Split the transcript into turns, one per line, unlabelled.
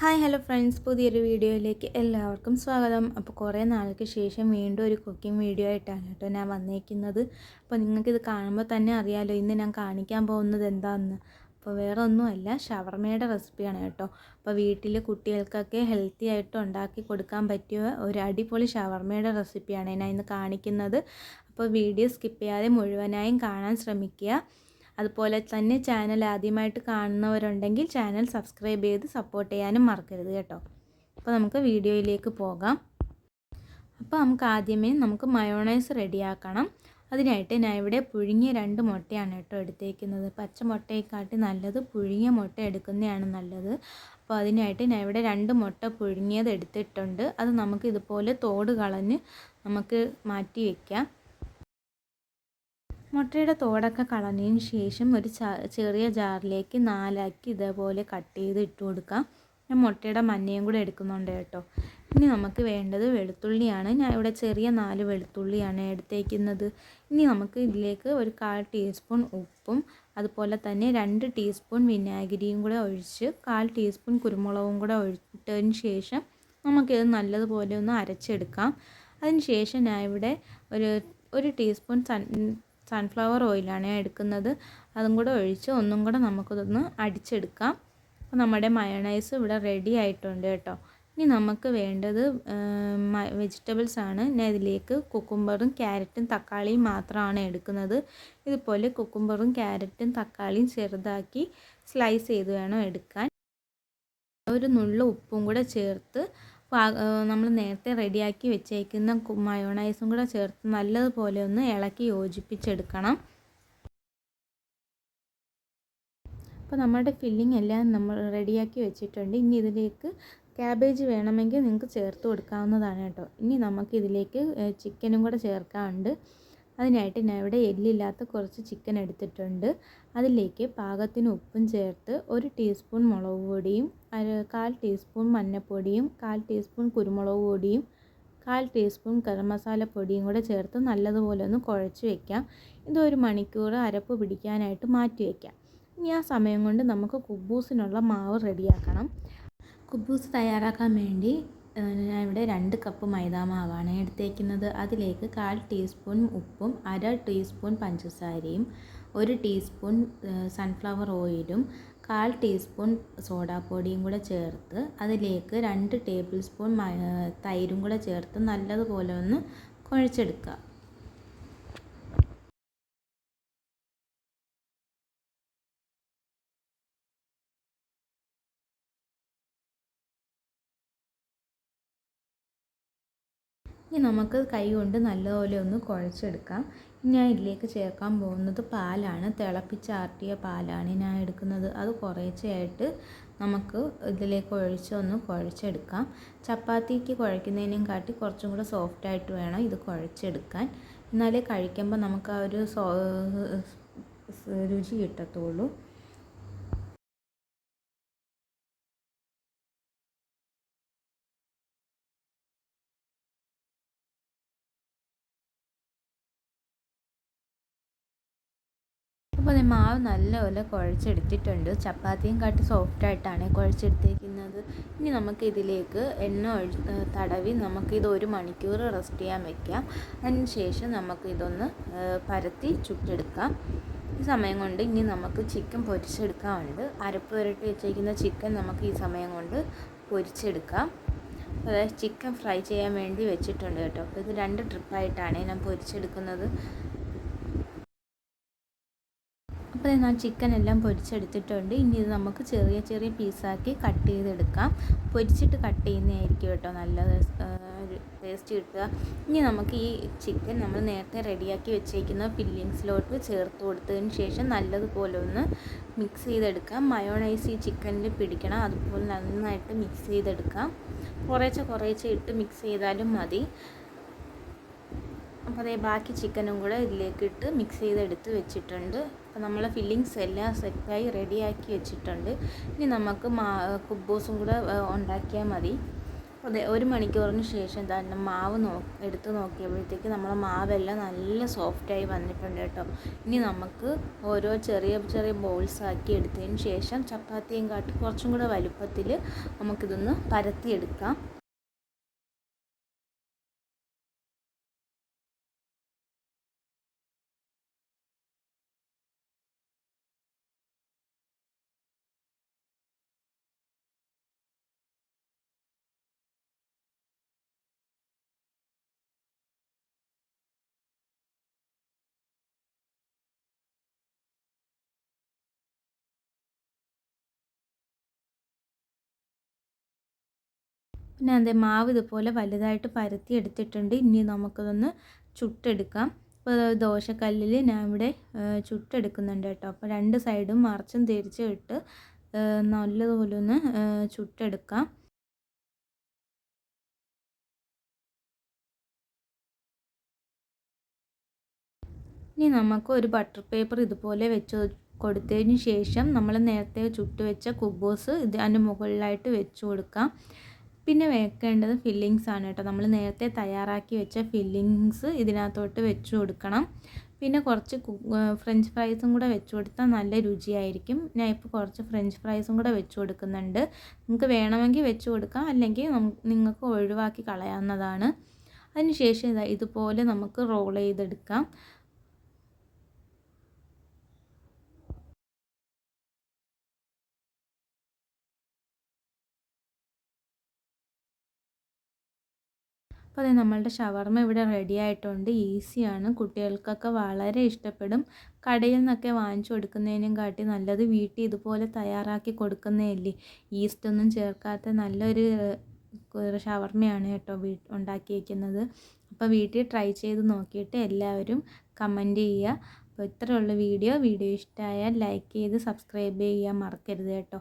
Hi hello friends. പുതിയൊരു വീഡിയോയിലേക്ക് എല്ലാവർക്കും സ്വാഗതം. അപ്പോൾ കുറേ നാൾക്ക് ശേഷം വീണ്ടും ഒരു കുക്കിംഗ് വീഡിയോ ആയിട്ടാണ് കേട്ടോ ഞാൻ വന്നേക്കുന്നത്. അപ്പോൾ നിങ്ങൾക്കിത് കാണുമ്പോൾ തന്നെ അറിയാമല്ലോ ഇന്ന് ഞാൻ കാണിക്കാൻ പോകുന്നത് എന്താണെന്ന് അപ്പോൾ വേറെ ഒന്നുമല്ല ഷവർമയുടെ റെസിപ്പിയാണ് കേട്ടോ. അപ്പോൾ വീട്ടിൽ കുട്ടികൾക്കൊക്കെ ഹെൽത്തി ആയിട്ട് ഉണ്ടാക്കി കൊടുക്കാൻ പറ്റിയ ഒരു അടിപൊളി ഷവർമയുടെ റെസിപ്പിയാണ് ഞാൻ ഇന്ന് കാണിക്കുന്നത്. അപ്പോൾ വീഡിയോ സ്കിപ്പ് ചെയ്യാതെ മുഴുവനായും കാണാൻ ശ്രമിക്കുക. അതുപോലെ തന്നെ ചാനൽ ആദ്യമായിട്ട് കാണുന്നവരുണ്ടെങ്കിൽ ചാനൽ സബ്സ്ക്രൈബ് ചെയ്ത് സപ്പോർട്ട് ചെയ്യാനും മറക്കരുത് കേട്ടോ. അപ്പോൾ നമുക്ക് വീഡിയോയിലേക്ക് പോകാം. അപ്പോൾ നമുക്ക് ആദ്യമേ നമുക്ക് മയോണൈസ് റെഡിയാക്കണം. അതിനായിട്ട് ഞാൻ ഇവിടെ പുഴുങ്ങിയ രണ്ട് മുട്ടയാണ് കേട്ടോ എടുത്തേക്കുന്നത്. പച്ച മുട്ടയെക്കാട്ടി നല്ലത് പുഴുങ്ങിയ മുട്ട എടുക്കുന്നതാണ് നല്ലത്. അപ്പോൾ അതിനായിട്ട് ഞാൻ ഇവിടെ രണ്ട് മുട്ട പുഴുങ്ങിയത് എടുത്തിട്ടുണ്ട്. അത് നമുക്ക് ഇതുപോലെ തോട് കളഞ്ഞ് നമുക്ക് മാറ്റി വയ്ക്കാം മുട്ടയുടെ തോടൊക്കെ കളഞ്ഞതിന് ശേഷം ഒരു ചെറിയ ജാറിലേക്ക് നാലാക്കി ഇതേപോലെ കട്ട് ചെയ്ത് ഇട്ട് കൊടുക്കാം. ഞാൻ മുട്ടയുടെ മഞ്ഞയും കൂടെ എടുക്കുന്നുണ്ട് കേട്ടോ. ഇനി നമുക്ക് വേണ്ടത് വെളുത്തുള്ളിയാണ്. ഞാൻ ഇവിടെ ചെറിയ നാല് വെളുത്തുള്ളിയാണ് എടുത്തേക്കുന്നത്. ഇനി നമുക്ക് ഇതിലേക്ക് ഒരു കാൽ ടീസ്പൂൺ ഉപ്പും അതുപോലെ തന്നെ രണ്ട് ടീസ്പൂൺ വിനാഗിരിയും കൂടെ ഒഴിച്ച് കാൽ ടീസ്പൂൺ കുരുമുളകും കൂടെ ഒഴിച്ചതിന് ശേഷം നമുക്കിത് നല്ലതുപോലെ ഒന്ന് അരച്ചെടുക്കാം. അതിന് ശേഷം ഞാൻ ഇവിടെ ഒരു ഒരു ടീസ്പൂൺ സൺ സൺഫ്ലവർ ഓയിലാണ് എടുക്കുന്നത്. അതും കൂടെ ഒഴിച്ച് ഒന്നും കൂടെ നമുക്കിതൊന്ന് അടിച്ചെടുക്കാം. അപ്പോൾ നമ്മുടെ മയണൈസ് ഇവിടെ റെഡി ആയിട്ടുണ്ട് കേട്ടോ. ഇനി നമുക്ക് വേണ്ടത് വെജിറ്റബിൾസ് ആണ്. ഞാൻ ഇതിലേക്ക് കുക്കുംബറും ക്യാരറ്റും തക്കാളിയും മാത്രമാണ് എടുക്കുന്നത്. ഇതുപോലെ കുക്കുംബറും ക്യാരറ്റും തക്കാളിയും ചെറുതാക്കി സ്ലൈസ് ചെയ്ത് വേണം എടുക്കാൻ. ഒരു നുള്ള ഉപ്പും കൂടെ ചേർത്ത് നമ്മൾ നേരത്തെ റെഡിയാക്കി വെച്ചേക്കുന്ന മയോണൈസും കൂടെ ചേർത്ത് നല്ലതുപോലെ ഒന്ന് ഇളക്കി യോജിപ്പിച്ചെടുക്കണം. അപ്പോൾ നമ്മുടെ ഫില്ലിംഗ് എല്ലാം നമ്മൾ റെഡിയാക്കി വെച്ചിട്ടുണ്ട്. ഇനി ഇതിലേക്ക് ക്യാബേജ് വേണമെങ്കിൽ നിങ്ങൾക്ക് ചേർത്ത് കൊടുക്കാവുന്നതാണ് കേട്ടോ. ഇനി നമുക്ക് ഇതിലേക്ക് ചിക്കനും കൂടെ ചേർക്കാനുണ്ട്. അതിനായിട്ട് ഞാൻ ഇവിടെ എല്ലില്ലാത്ത കുറച്ച് ചിക്കൻ എടുത്തിട്ടുണ്ട്. അതിലേക്ക് പാകത്തിന് ഉപ്പും ചേർത്ത് ഒരു ടീസ്പൂൺ മുളക് പൊടിയും കാൽ ടീസ്പൂൺ മഞ്ഞൾപ്പൊടിയും കാൽ ടീസ്പൂൺ കുരുമുളക് പൊടിയും കാൽ ടീസ്പൂൺ ഗരം മസാല പൊടിയും കൂടെ ചേർത്ത് നല്ലതുപോലെ ഒന്ന് കുഴച്ച് വയ്ക്കാം ഇതൊരു മണിക്കൂർ അരപ്പ് പിടിക്കാനായിട്ട് മാറ്റി വയ്ക്കാം ഇനി ആ സമയം കൊണ്ട് നമുക്ക് കുബൂസിനുള്ള മാവ് റെഡിയാക്കണം. കുബൂസ് തയ്യാറാക്കാൻ വേണ്ടി ഞാൻ ഇവിടെ രണ്ട് കപ്പ് മൈദാമാവാണ് എടുത്തേക്കുന്നത്. അതിലേക്ക് കാൽ ടീസ്പൂൺ ഉപ്പും അര ടീസ്പൂൺ പഞ്ചസാരയും ഒരു ടീസ്പൂൺ സൺഫ്ലവർ ഓയിലും കാൽ ടീസ്പൂൺ സോഡാപ്പൊടിയും കൂടെ ചേർത്ത് അതിലേക്ക് രണ്ട് ടേബിൾ സ്പൂൺ തൈരും കൂടെ ചേർത്ത് നല്ലതുപോലെ ഒന്ന് കുഴച്ചെടുക്കുക. ഇനി നമുക്ക് കൈ കൊണ്ട് നല്ലതുപോലെ ഒന്ന് കുഴച്ചെടുക്കാം. ഞാൻ ഇതിലേക്ക് ചേർക്കാൻ പോകുന്നത് പാലാണ്. തിളപ്പിച്ചാർട്ടിയ പാലാണ് ഞാൻ എടുക്കുന്നത്. അത് കുറേശ്ശെയായിട്ട് നമുക്ക് ഇതിലേക്ക് ഒഴിച്ചൊന്ന് കുഴച്ചെടുക്കാം. ചപ്പാത്തിക്ക് കുഴയ്ക്കുന്നതിനും കാട്ടി കുറച്ചും കൂടെ സോഫ്റ്റായിട്ട് വേണം ഇത് കുഴച്ചെടുക്കാൻ. എന്നാലേ കഴിക്കുമ്പോൾ നമുക്ക് ആ ഒരു രുചി കിട്ടത്തുള്ളൂ. അപ്പോൾ അത് മാവ് നല്ലപോലെ കുഴച്ചെടുത്തിട്ടുണ്ട്. ചപ്പാത്തിയും കാട്ടി സോഫ്റ്റായിട്ടാണ് കുഴച്ചെടുത്തേക്കുന്നത്. ഇനി നമുക്ക് ഇതിലേക്ക് എണ്ണ ഒഴി തടവി നമുക്കിത് ഒരു മണിക്കൂർ റെസ്റ്റ് ചെയ്യാൻ വെക്കാം. അതിന് ശേഷം നമുക്ക് ഇതൊന്ന് പരത്തി ചുട്ടെടുക്കാം. ഈ സമയം കൊണ്ട് ഇനി നമുക്ക് ചിക്കൻ പൊരിച്ചെടുക്കാനുണ്ട്. അരപ്പ് വരട്ടി വെച്ചിരിക്കുന്ന ചിക്കൻ നമുക്ക് ഈ സമയം കൊണ്ട് പൊരിച്ചെടുക്കാം. അതായത് ചിക്കൻ ഫ്രൈ ചെയ്യാൻ വേണ്ടി വെച്ചിട്ടുണ്ട് കേട്ടോ. അപ്പോൾ ഇത് രണ്ട് ട്രിപ്പായിട്ടാണ് ഞാൻ പൊരിച്ചെടുക്കുന്നത്. അപ്പോൾ ഞാൻ ചിക്കൻ എല്ലാം പൊരിച്ചെടുത്തിട്ടുണ്ട്. ഇനി ഇത് നമുക്ക് ചെറിയ ചെറിയ പീസാക്കി കട്ട് ചെയ്തെടുക്കാം. പൊരിച്ചിട്ട് കട്ട് ചെയ്യുന്നതായിരിക്കും കേട്ടോ നല്ല ടേസ്റ്റ് കിട്ടുക. ഇനി നമുക്ക് ഈ ചിക്കൻ നമ്മൾ നേരത്തെ റെഡിയാക്കി വെച്ചേക്കുന്ന ഫില്ലിങ്സിലോട്ട് ചേർത്ത് കൊടുത്തതിന് ശേഷം നല്ലതുപോലെ ഒന്ന് മിക്സ് ചെയ്തെടുക്കാം. മയോണൈസ് ഈ ചിക്കനിൽ പിടിക്കണം. അതുപോലെ നന്നായിട്ട് മിക്സ് ചെയ്തെടുക്കാം. കുറേശ്ശെ കുറേശ്ശെ ഇട്ട് മിക്സ് ചെയ്താലും മതി. അപ്പോൾ അതേ ബാക്കി ചിക്കനും കൂടെ ഇതിലേക്ക് ഇട്ട് മിക്സ് ചെയ്തെടുത്ത് വെച്ചിട്ടുണ്ട്. അപ്പോൾ നമ്മൾ ഫില്ലിങ്സ് എല്ലാം സെറ്റായി റെഡിയാക്കി വെച്ചിട്ടുണ്ട്. ഇനി നമുക്ക് മാ കുബൂസും കൂടെ ഉണ്ടാക്കിയാൽ മതി. അതെ ഒരു മണിക്കൂറിന് ശേഷം തന്നെ മാവ് നോ എടുത്ത് നോക്കിയപ്പോഴത്തേക്ക് നമ്മളെ മാവെല്ലാം നല്ല സോഫ്റ്റായി വന്നിട്ടുണ്ട് കേട്ടോ. ഇനി നമുക്ക് ഓരോ ചെറിയ ചെറിയ ബോൾസ് ആക്കി എടുത്തതിന് ശേഷം ചപ്പാത്തിയും കാട്ടി കുറച്ചും കൂടെ വലുപ്പത്തിൽ നമുക്കിതൊന്ന് പരത്തിയെടുക്കാം. പിന്നെ അതേ മാവ് ഇതുപോലെ വലുതായിട്ട് പരത്തി എടുത്തിട്ടുണ്ട്. ഇനി നമുക്കതൊന്ന് ചുട്ടെടുക്കാം. അപ്പോൾ ദോശക്കല്ലിൽ ഞാൻ ഇവിടെ ചുട്ടെടുക്കുന്നുണ്ട് കേട്ടോ. അപ്പോൾ രണ്ട് സൈഡും മറിച്ചും തിരിച്ചും ഇട്ട് നല്ലതുപോലെ ഒന്ന് ചുട്ടെടുക്കാം. ഇനി നമുക്ക് ഒരു ബട്ടർ പേപ്പർ ഇതുപോലെ വെച്ച് കൊടുത്തതിന് ശേഷം നമ്മൾ നേരത്തെ ചുട്ടുവെച്ച വെച്ച ഇത് അതിന് മുകളിലായിട്ട് വെച്ച് കൊടുക്കാം. പിന്നെ വെക്കേണ്ടത് ഫില്ലിങ്സ് ആണ് കേട്ടോ. നമ്മൾ നേരത്തെ തയ്യാറാക്കി വെച്ച ഫില്ലിങ്സ് ഇതിനകത്തോട്ട് വെച്ച് കൊടുക്കണം. പിന്നെ കുറച്ച് ഫ്രഞ്ച് ഫ്രൈസും കൂടെ വെച്ച് കൊടുത്താൽ നല്ല രുചിയായിരിക്കും. ഞാൻ ഇപ്പോൾ കുറച്ച് ഫ്രഞ്ച് ഫ്രൈസും കൂടെ വെച്ച് കൊടുക്കുന്നുണ്ട്. നിങ്ങൾക്ക് വേണമെങ്കിൽ വെച്ച് കൊടുക്കാം. അല്ലെങ്കിൽ നിങ്ങൾക്ക് ഒഴിവാക്കി കളയാവുന്നതാണ്. അതിനുശേഷം ഇതുപോലെ നമുക്ക് റോൾ ചെയ്തെടുക്കാം. അപ്പോൾ അത് നമ്മളുടെ ഷവർമ്മ ഇവിടെ റെഡി ആയിട്ടുണ്ട്. ഈസിയാണ് കുട്ടികൾക്കൊക്കെ വളരെ ഇഷ്ടപ്പെടും. കടയിൽ നിന്നൊക്കെ വാങ്ങിച്ചു കൊടുക്കുന്നതിനും കാട്ടി നല്ലത് വീട്ടിൽ ഇതുപോലെ തയ്യാറാക്കി കൊടുക്കുന്നതല്ലേ? ഈസ്റ്റൊന്നും ചേർക്കാത്ത നല്ലൊരു ഷവർമയാണ് കേട്ടോ വീ ഉണ്ടാക്കിയിരിക്കുന്നത് അപ്പോൾ വീട്ടിൽ ട്രൈ ചെയ്ത് നോക്കിയിട്ട് എല്ലാവരും കമന്റ് ചെയ്യുക. അപ്പോൾ ഇത്രയുള്ള വീഡിയോ. വീഡിയോ ഇഷ്ടമായാൽ ലൈക്ക് ചെയ്ത് സബ്സ്ക്രൈബ് ചെയ്യാൻ മറക്കരുത് കേട്ടോ.